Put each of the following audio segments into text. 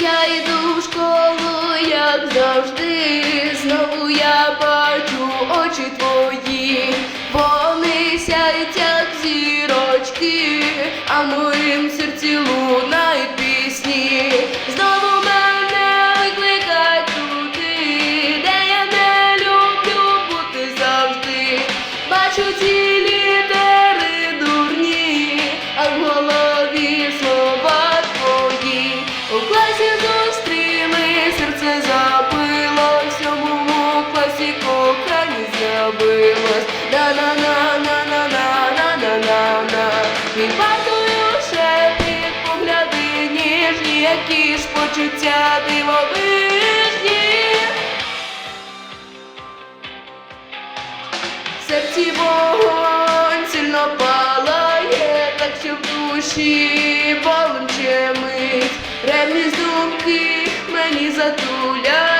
Я йду в школу, як завжди. Знову я бачу очі твої, вони сяють, як зірочки, а моїм серці лунають кохання з'явилось. На-на-на-на-на-на-на-на-на. Під партою шепіт, погляди ніжні, які ж почуття дивовижні. Серці вогонь сильно палає, так що в душі болюче мить. Ревність думки мені затуляє,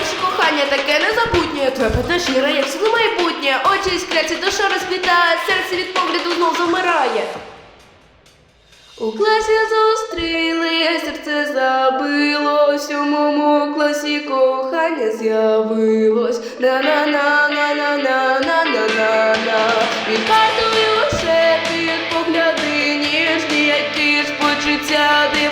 Ваше кохання таке незабутнє, твоє пита шіра, як сіло майбутнє, очі іскряться, душа розквітає, серце від погляду знов замирає. У класі зустріли, серце забилось, у моєму класі кохання з'явилось. на на на на на на на на на на Від картою під погляди ніжні, які ж почуття дивні.